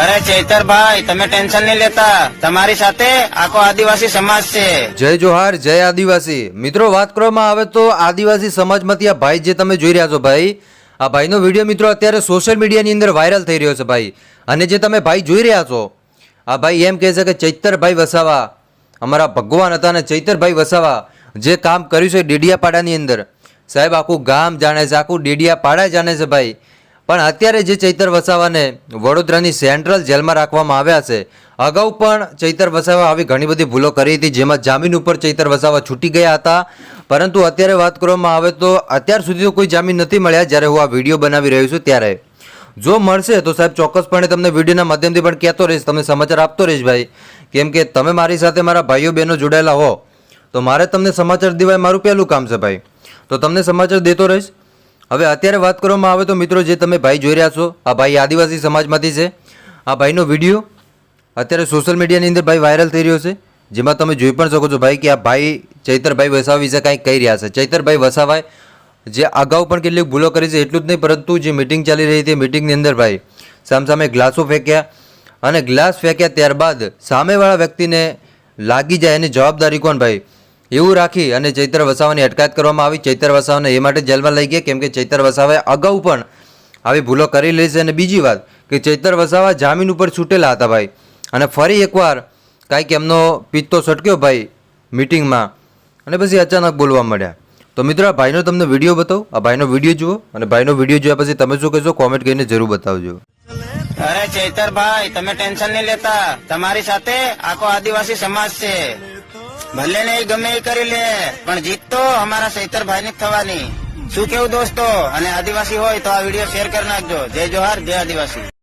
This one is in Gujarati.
અરે ચૈતરભાઈ, તમે ટેન્શન નહીં લેતા. તમારી સાથે આખો આદિવાસી સમાજ છે. જય જોહાર, જય આદિવાસી. મિત્રો, વાત કરવામાં આવે તો આદિવાસી સમાજમાંથી આ ભાઈ જે તમે જોઈ રહ્યા છો ભાઈ, આ ભાઈનો વીડિયો મિત્રો અત્યારે સોશિયલ મીડિયાની અંદર વાયરલ થઈ રહ્યો છે ભાઈ. અને જે તમે ભાઈ જોઈ રહ્યા છો, આ ભાઈ એમ કહે છે કે ચૈતરભાઈ વસાવા, અમારા ભગવાન હતા અને ચૈતરભાઈ વસાવા, જે કામ કર્યું છે ડેડિયાપાડાની અંદર. સાહેબ, આખું ગામ જાણે છે, આખું ડેડિયાપાડા જાણે છે ભાઈ. પણ અત્યારે જે ચૈતર વસાવાને વડોદરાની સેન્ટ્રલ જેલમાં રાખવામાં આવ્યા છે, અગાઉ પણ ચૈતર વસાવા આવી ઘણી બધી ભૂલો કરી હતી, જેમાં જામીન ઉપર ચૈતર વસાવા છૂટી ગયા હતા. પરંતુ અત્યારે વાત કરવામાં આવે તો અત્યાર સુધી તો કોઈ જામીન નથી મળ્યા. જ્યારે હું આ વીડિયો બનાવી રહ્યો છું ત્યારે. જો મળશે તો સાહેબ ચોક્કસપણે તમને વિડીયોના માધ્યમથી પણ કહેતો રહીશ, તમને સમાચાર આપતો રહીશ ભાઈ. કેમ કે તમે મારી સાથે મારા ભાઈઓ બહેનો જોડાયેલા હો, તો મારે તમને સમાચાર દેવાય મારું પહેલું કામ છે ભાઈ. તો તમને સમાચાર દેતો રહીશ. હવે અત્યારે વાત કરવામાં આવે તો મિત્રો જે તમે ભાઈ જોઈ રહ્યા છો, આ ભાઈ આદિવાસી સમાજમાંથી છે. આ ભાઈનો વીડિયો અત્યારે સોશિયલ મીડિયાની અંદર ભાઈ વાયરલ થઈ રહ્યો છે. જેમાં તમે જોઈ પણ શકો છો ભાઈ કે આ ભાઈ ચૈતરભાઈ વસાવા વિશે કાંઈક કહી રહ્યા છે. ચૈતરભાઈ વસાવાએ જે અગાઉ પણ કેટલીક ભૂલો કરી છે એટલું જ નહીં, પરંતુ જે મિટિંગ ચાલી રહી હતી મિટિંગની અંદર ભાઈ સામસામે ગ્લાસો ફેંક્યા અને ગ્લાસ ફેંક્યા ત્યારબાદ સામેવાળા વ્યક્તિને લાગી જાય એની જવાબદારી કોણ ભાઈ? એવું રાખી અને ચૈત્ર વસાવાની અટકાયત કરવામાં આવી. ચૈત્ર વસાવાને એ માટે જેલમાં લઈ ગયા કેમ કે ચૈત્ર વસાવાએ અગાઉ પણ આવી ભૂલો કરી લે છે. અને બીજી વાત કે ચૈતર વસાવા જામીન ઉપર છૂટેલા હતા ભાઈ. અને ફરી એકવાર કાંઈક એમનો પિત્તો સટક્યો ભાઈ મિટિંગમાં. અને પછી અચાનક બોલવા મળ્યા તો મિત્રો, આ ભાઈનો તમને વીડિયો બતાવો? આ ભાઈનો વીડિયો જુઓ અને ભાઈનો વીડિયો જોયા પછી તમે શું કહેશો? કોમેન્ટ કરીને જરૂર બતાવજો. અરે ચૈતરભાઈ તમે ટેન્શન નહીં લેતા. તમારી સાથે આખો આદિવાસી સમાજ છે. ભલે ને ગમે એ કરી લે, પણ જીત તો અમારા ચૈતરભાઈ ની થવાની. શું કેવું દોસ્તો? અને આદિવાસી હોય તો આ વીડિયો શેર કરી નાખજો. જય જોહાર, જય આદિવાસી.